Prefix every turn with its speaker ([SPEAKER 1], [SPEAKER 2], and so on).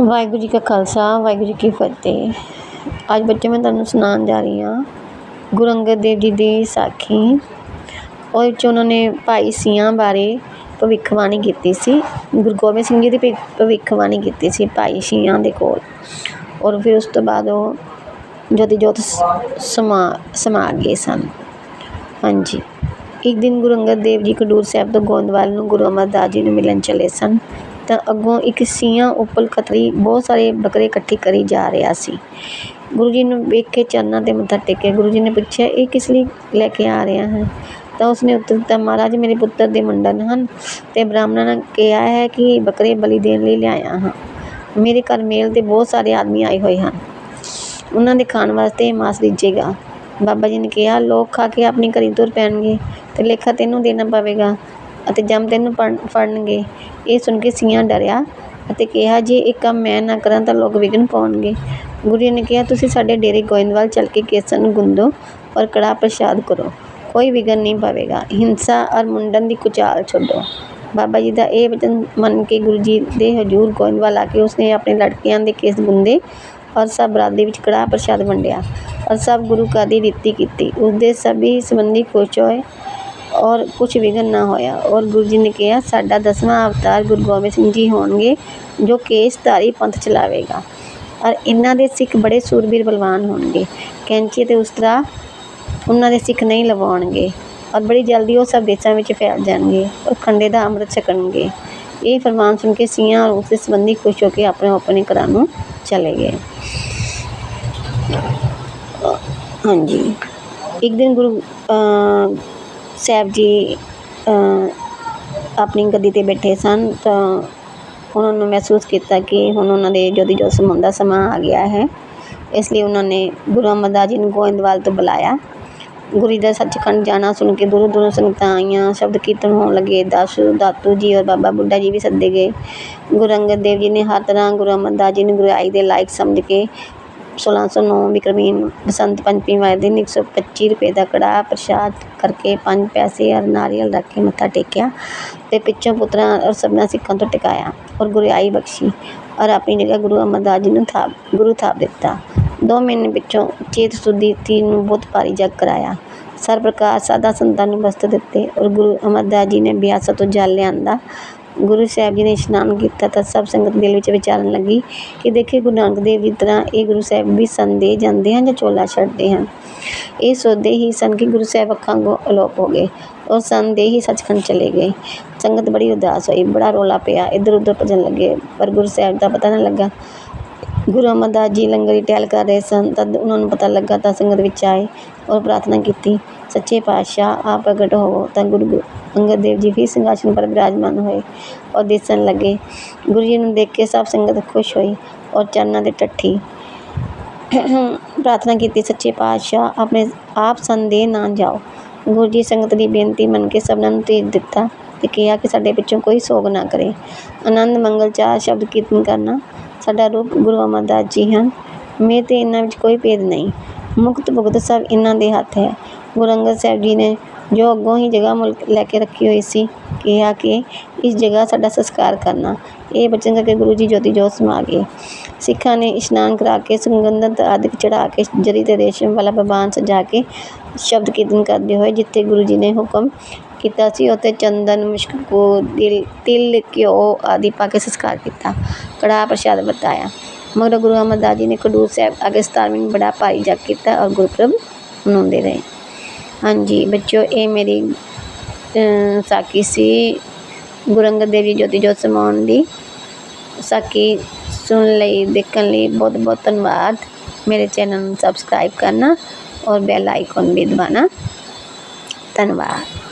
[SPEAKER 1] ਵਾਹਿਗੁਰੂ ਜੀ ਕਾ ਖਾਲਸਾ, ਵਾਹਿਗੁਰੂ ਜੀ ਕੀ ਫਤਿਹ। ਅੱਜ ਬੱਚੇ, ਮੈਂ ਤੁਹਾਨੂੰ ਸੁਣਾਉਣ ਜਾ ਰਹੀ ਹਾਂ ਗੁਰੂ ਅੰਗਦ ਦੇਵ ਜੀ ਦੀ ਸਾਖੀ। ਉਹਦੇ ਵਿੱਚ ਉਹਨਾਂ ਨੇ ਭਾਈ ਸੀਆਂ ਬਾਰੇ ਭਵਿੱਖਬਾਣੀ ਕੀਤੀ ਸੀ। ਗੁਰੂ ਗੋਬਿੰਦ ਸਿੰਘ ਜੀ ਦੀ ਭਵਿ- ਭਵਿੱਖਬਾਣੀ ਕੀਤੀ ਸੀ ਭਾਈ ਸੀਆਂ ਦੇ ਕੋਲ। ਔਰ ਫਿਰ ਉਸ ਤੋਂ ਬਾਅਦ ਉਹ ਜੋਤੀ ਜੋਤ ਸਮਾ ਸਮਾ ਗਏ ਸਨ। ਹਾਂਜੀ। ਇੱਕ ਦਿਨ ਗੁਰੂ ਅੰਗਦ ਦੇਵ ਜੀ ਖਡੂਰ ਸਾਹਿਬ ਤੋਂ ਗੋਂਦਵਾਲ ਨੂੰ ਗੁਰੂ ਅਮਰਦਾਸ ਜੀ ਨੂੰ ਮਿਲਣ ਚਲੇ ਸਨ। ਤਾਂ ਅੱਗੋਂ ਇੱਕ ਸੀਆਂ ਉੱਪਰ ਕਤਰੀ ਬਹੁਤ ਸਾਰੇ ਬੱਕਰੇ ਇਕੱਠੇ ਕਰੀ ਜਾ ਰਿਹਾ ਸੀ। ਗੁਰੂ ਜੀ ਨੂੰ ਵੇਖ ਕੇ ਚਰਨਾਂ ਤੇ ਮੱਥਾ ਟੇਕਿਆ। ਗੁਰੂ ਜੀ ਨੇ ਪੁੱਛਿਆ, ਇਹ ਕਿਸ ਲਈ ਲੈ ਕੇ ਆ ਰਿਹਾ ਹੈ? ਤਾਂ ਉਸਨੇ ਉੱਤਰ ਦਿੱਤਾ, ਮਹਾਰਾਜ, ਮੇਰੇ ਪੁੱਤਰ ਦੇ ਮੁੰਡਨ ਹਨ ਅਤੇ ਬ੍ਰਾਹਮਣਾਂ ਨੇ ਕਿਹਾ ਹੈ ਕਿ ਬੱਕਰੇ ਬਲੀ ਦੇਣ ਲਈ ਲਿਆਇਆ ਹਾਂ। ਮੇਰੇ ਘਰ ਮੇਲ ਤੇ ਬਹੁਤ ਸਾਰੇ ਆਦਮੀ ਆਏ ਹੋਏ ਹਨ। ਉਹਨਾਂ ਦੇ ਖਾਣ ਵਾਸਤੇ ਮਾਸ ਰਿੱਝੇਗਾ ਬਾਬਾ ਜੀ ਨੇ ਕਿਹਾ, ਲੋਕ ਖਾ ਕੇ ਆਪਣੀ ਘਰੀ ਤੁਰ ਪੈਣਗੇ ਅਤੇ ਲੇਖਾ ਤੈਨੂੰ ਦੇਣਾ ਪਵੇਗਾ। ਅਤੇ ਜਮ ਤੈਨੂੰ ਪੜ੍ਹ- ਫੜਨਗੇ। ਇਹ ਸੁਣ ਕੇ ਸੀਆਂ ਡਰਿਆ ਅਤੇ ਕਿਹਾ, ਜੇ ਇਹ ਕੰਮ ਮੈਂ ਨਾ ਕਰਾਂ ਤਾਂ ਲੋਕ ਵਿਘਨ ਪਾਉਣਗੇ। ਗੁਰੂ ਜੀ ਨੇ ਕਿਹਾ, ਤੁਸੀਂ ਸਾਡੇ ਡੇਰੇ ਗੋਇੰਦਵਾਲ ਚੱਲ ਕੇ ਕੇਸਰ ਨੂੰ ਗੁੰਦੋ ਔਰ ਕੜਾਹ ਪ੍ਰਸ਼ਾਦ ਕਰੋ। ਕੋਈ ਵਿਘਨ ਨਹੀਂ ਪਵੇਗਾ। ਹਿੰਸਾ ਔਰ ਮੁੰਡਨ ਦੀ ਕੁਚਾਲ ਛੱਡੋ। ਬਾਬਾ ਜੀ ਦਾ ਇਹ ਵਚਨ ਮੰਨ ਕੇ ਗੁਰੂ ਜੀ ਦੇ ਹਜੂਰ ਗੋਇੰਦਵਾਲ ਆ ਕੇ ਉਸਨੇ ਆਪਣੇ ਲੜਕਿਆਂ ਦੇ ਕੇਸ ਗੁੰਦੇ ਔਰ ਸਭ ਬਰਾਦਰੀ ਵਿੱਚ ਕੜਾਹ ਪ੍ਰਸ਼ਾਦ ਵੰਡਿਆ ਔਰ ਸਭ ਗੁਰੂ ਘਰ ਦੀ ਰੀਤੀ ਕੀਤੀ। ਉਸਦੇ ਸਭੀ ਸੰਬੰਧੀ ਖੁਸ਼ ਹੋਏ ਔਰ ਕੁਛ ਵਿਘਨ ਨਾ ਹੋਇਆ। ਔਰ ਗੁਰੂ ਜੀ ਨੇ ਕਿਹਾ ਸਾਡਾ ਦਸਵਾਂ ਅਵਤਾਰ ਗੁਰੂ ਗੋਬਿੰਦ ਸਿੰਘ ਜੀ ਹੋਣਗੇ ਜੋ ਕੇਸਧਾਰੀ ਪੰਥ ਚਲਾਵੇਗਾ। ਔਰ ਇਹਨਾਂ ਦੇ ਸਿੱਖ ਬੜੇ ਸੂਰਬੀਰ ਬਲਵਾਨ ਹੋਣਗੇ। ਕੈਂਚੀ ਤੇ ਉਸਤਰਾ ਉਹਨਾਂ ਦੇ ਸਿੱਖ ਨਹੀਂ ਲਵਾਉਣਗੇ। ਔਰ ਬੜੀ ਜਲਦੀ ਉਹ ਸਭ ਦੇਸ਼ਾਂ ਵਿੱਚ ਫੈਲ ਜਾਣਗੇ ਔਰ ਖੰਡੇ ਦਾ ਅੰਮ੍ਰਿਤ ਛਕਣਗੇ। ਇਹ ਫਰਮਾਨ ਸੁਣ ਕੇ ਸੀਆਂ ਔਰ ਉਸਦੇ ਸੰਬੰਧੀ ਖੁਸ਼ ਹੋ ਕੇ ਆਪਣੇ ਆਪਣੇ ਘਰਾਂ ਨੂੰ ਚਲੇ ਗਏ। ਹਾਂਜੀ। ਇੱਕ ਦਿਨ ਗੁਰੂ ਅ, ਸਾਹਿਬ ਜੀ ਆਪਣੀ ਗੱਦੀ 'ਤੇ ਬੈਠੇ ਸਨ ਤਾਂ ਉਹਨਾਂ ਨੂੰ ਮਹਿਸੂਸ ਕੀਤਾ ਕਿ ਹੁਣ ਉਹਨਾਂ ਦੇ ਜੋਤੀ ਜੋਤ ਸਮਾਉਣ ਦਾ ਸਮਾਂ ਆ ਗਿਆ ਹੈ। ਇਸ ਲਈ ਉਹਨਾਂ ਨੇ ਗੁਰੂ ਅਮਰਦਾਸ ਜੀ ਨੂੰ ਗੋਇੰਦਵਾਲ ਤੋਂ ਬੁਲਾਇਆ। ਗੁਰੂ ਜੀ ਦਾ ਸੱਚਖੰਡ ਜਾਣਾ ਸੁਣ ਕੇ ਦੂਰੋਂ ਦੂਰੋਂ ਸੰਗਤਾਂ ਆਈਆਂ, ਸ਼ਬਦ ਕੀਰਤਨ ਹੋਣ ਲੱਗੇ, ਦਾਸੂ ਦਾਤੂ ਜੀ ਔਰ ਬਾਬਾ ਬੁੱਢਾ ਜੀ ਵੀ ਸੱਦੇ ਗਏ। ਗੁਰੂ ਅੰਗਦ ਦੇਵ ਜੀ ਨੇ ਹਰ ਤਰ੍ਹਾਂ ਗੁਰੂ ਅਮਰਦਾਸ ਜੀ ਨੂੰ ਗੁਰਿਆਈ ਦੇ ਲਾਇਕ ਸਮਝ ਕੇ 1609 ਵਿਕਰਮੀਨ ਬਸੰਤ ਪੰਚਮੀ ਵਾਲੇ ਦਿਨ 125 ਰੁਪਏ ਦਾ ਕੜਾਹ ਪ੍ਰਸ਼ਾਦ ਕਰਕੇ ਪੰਜ ਪੈਸੇ ਔਰ ਨਾਰੀਅਲ ਰੱਖ ਕੇ ਮੱਥਾ ਟੇਕਿਆ ਅਤੇ ਪਿੱਛੋਂ ਪੁੱਤਰਾਂ ਔਰ ਸਭਨਾਂ ਸਿੱਖਾਂ ਤੋਂ ਟਿਕਾਇਆ ਔਰ ਗੁਰਿਆਈ ਬਖਸ਼ੀ ਔਰ ਆਪਣੀ ਜਗ੍ਹਾ ਗੁਰੂ ਅਮਰਦਾਸ ਜੀ ਨੂੰ ਥਾਪ, ਗੁਰੂ ਥਾਪ ਦਿੱਤਾ। ਦੋ ਮਹੀਨੇ ਪਿੱਛੋਂ ਚੇਤ ਸੁਦੀ ਤੀ ਨੂੰ ਬਹੁਤ ਭਾਰੀ ਜਗ ਕਰਾਇਆ। ਸਰ ਪ੍ਰਕਾਸ਼ ਸਾਧਾ ਸੰਤਾਂ ਨੂੰ ਵਸਤਰ ਦਿੱਤੇ ਔਰ ਗੁਰੂ ਅਮਰਦਾਸ ਜੀ ਨੇ ਬਿਆਸਾ ਤੋਂ ਜਲ ਲਿਆਂਦਾ ਗੁਰੂ ਸਾਹਿਬ ਜੀ ਨੇ ਇਸ਼ਨਾਨ ਕੀਤਾ ਤਾਂ ਸਭ ਸੰਗਤ ਦਿਲ ਵਿੱਚ ਵਿਚਾਰਨ ਲੱਗੀ ਕਿ ਦੇਖੇ ਗੁਰੂ ਨਾਨਕ ਦੇਵ ਜੀ ਤਰ੍ਹਾਂ ਇਹ ਗੁਰੂ ਸਾਹਿਬ ਵੀ ਸੰਦੇ ਜਾਂਦੇ ਹਨ ਜਾਂ ਚੋਲਾ ਛੱਡਦੇ ਹਨ। ਇਹ ਸੋਚਦੇ ਹੀ ਸਨ ਕਿ ਗੁਰੂ ਸਾਹਿਬ ਅੱਖਾਂ ਅੱਗੋਂ ਅਲੋਪ ਹੋ ਗਏ ਔਰ ਸੰਦੇ ਹੀ ਸੱਚਖੰਡ ਚਲੇ ਗਏ। ਸੰਗਤ ਬੜੀ ਉਦਾਸ ਹੋਈ, ਬੜਾ ਰੋਲਾ ਪਿਆ ਇੱਧਰ ਉੱਧਰ ਭੱਜਣ ਲੱਗੇ ਪਰ ਗੁਰੂ ਸਾਹਿਬ ਦਾ ਪਤਾ ਨਾ ਲੱਗਾ ਗੁਰੂ ਅਮਰਦਾਸ ਜੀ ਲੰਗਰ ਦੀ ਟਹਿਲ ਕਰ ਰਹੇ ਸਨ, ਤਦ ਉਹਨਾਂ ਨੂੰ ਪਤਾ ਲੱਗਾ ਤਾਂ ਸੰਗਤ ਵਿੱਚ ਆਏ ਔਰ ਪ੍ਰਾਰਥਨਾ ਕੀਤੀ, ਸੱਚੇ ਪਾਤਸ਼ਾਹ, ਆਪ ਪ੍ਰਗਟ ਹੋਵੋ। ਤਾਂ ਗੁਰੂ ਗੁ- ਅੰਗਦ ਦੇਵ ਜੀ ਫਿਰ ਸਿੰਘਾਸਨ ਪਰ ਬਿਰਾਜਮਾਨ ਹੋਏ ਔਰ ਦਿਸਣ ਲੱਗੇ। ਗੁਰੂ ਜੀ ਨੂੰ ਦੇਖ ਕੇ ਸਭ ਸੰਗਤ ਖੁਸ਼ ਹੋਈ ਔਰ ਚਰਨਾਂ ਦੇ ਟੱਠੀ ਪ੍ਰਾਰਥਨਾ ਕੀਤੀ, ਸੱਚੇ ਪਾਤਸ਼ਾਹ, ਆਪਣੇ ਆਪ ਸੰਦੇਹ ਨਾ ਜਾਓ। ਗੁਰੂ ਜੀ ਸੰਗਤ ਦੀ ਬੇਨਤੀ ਮੰਨ ਕੇ ਸਭਨਾਂ ਨੂੰ ਤੇਜ ਦਿੱਤਾ ਤੇ ਕਿਹਾ ਕਿ ਸਾਡੇ ਪਿੱਛੋਂ ਕੋਈ ਸੋਗ ਨਾ ਕਰੇ। ਆਨੰਦ, ਮੰਗਲ ਚਾਰ ਸ਼ਬਦ ਕੀਰਤਨ ਕਰਨਾ ਸਾਡਾ ਰੂਪ ਗੁਰੂ ਅਮਰਦਾਸ ਜੀ ਹਨ। ਮੇ ਤੇ ਇਹਨਾਂ ਵਿੱਚ ਕੋਈ ਭੇਦ ਨਹੀਂ। ਮੁਕਤ ਭੁਗਤ ਸਭ ਇਹਨਾਂ ਦੇ ਹੱਥ ਹੈ। ਗੁਰੂ ਅੰਗਦ ਸਾਹਿਬ ਜੀ ਨੇ ਜੋ ਅੱਗੋਂ ਹੀ ਜਗ੍ਹਾ ਮੁਲਕ ਲੈ ਕੇ ਰੱਖੀ ਹੋਈ ਸੀ, ਕਿਹਾ ਕਿ ਇਸ ਜਗ੍ਹਾ ਸਾਡਾ ਸੰਸਕਾਰ ਕਰਨਾ। ਇਹ ਬਚਨ ਕਰਕੇ ਗੁਰੂ ਜੀ ਜੋਤੀ ਜੋਤ ਸਮਾ ਗਏ। ਸਿੱਖਾਂ ਨੇ ਇਸ਼ਨਾਨ ਕਰਾ ਕੇ ਸੁਗੰਧਤ ਆਦਿਕ ਚੜਾ ਕੇ ਜਰੀ ਤੇ ਰੇਸ਼ਮ ਵਾਲਾ ਬਬਾਨ ਸਜਾ ਕੇ ਸ਼ਬਦ ਕੀਰਤਨ ਕਰਦੇ ਹੋਏ ਜਿੱਥੇ ਗੁਰੂ ਜੀ ਨੇ ਹੁਕਮ ਕੀਤਾ ਸੀ ਉੱਥੇ ਚੰਦਨ ਮੁਸ਼ਕ ਕੋ ਦਿਲ ਤਿਲ ਘਿਓ ਆਦਿ ਪਾ ਕੇ ਸਸਕਾਰ ਕੀਤਾ। ਕੜਾਹ ਪ੍ਰਸ਼ਾਦ ਵਰਤਾਇਆ। ਮਗਰੋਂ ਗੁਰੂ ਅਮਰਦਾਸ ਜੀ ਨੇ ਖਡੂਰ ਸਾਹਿਬ ਅੱਗੇ 17ਵੀਂ ਨੂੰ ਬੜਾ ਭਾਰੀ ਜਗ ਕੀਤਾ ਔਰ ਗੁਰਪੁਰਬ ਮਨਾਉਂਦੇ ਰਹੇ। ਹਾਂਜੀ ਬੱਚਿਓ ਇਹ ਮੇਰੀ ਅ, ਸਾਖੀ ਸੀ ਗੁਰੂ ਅੰਗਦ ਦੇਵ ਜੀ ਜੋਤੀ ਜੋਤ ਸਮਾਉਣ ਦੀ। ਸਾਕੀ ਸੁਣ ਲਈ ਦੇਖਣ ਲਈ ਬਹੁਤ ਬਹੁਤ ਧੰਨਵਾਦ। ਮੇਰੇ ਚੈਨਲ ਨੂੰ ਸਬਸਕ੍ਰਾਈਬ ਕਰਨਾ ਔਰ ਬੈਲ ਆਈਕਨ ਵੀ ਦਬਾਨਾ ਧੰਨਵਾਦ।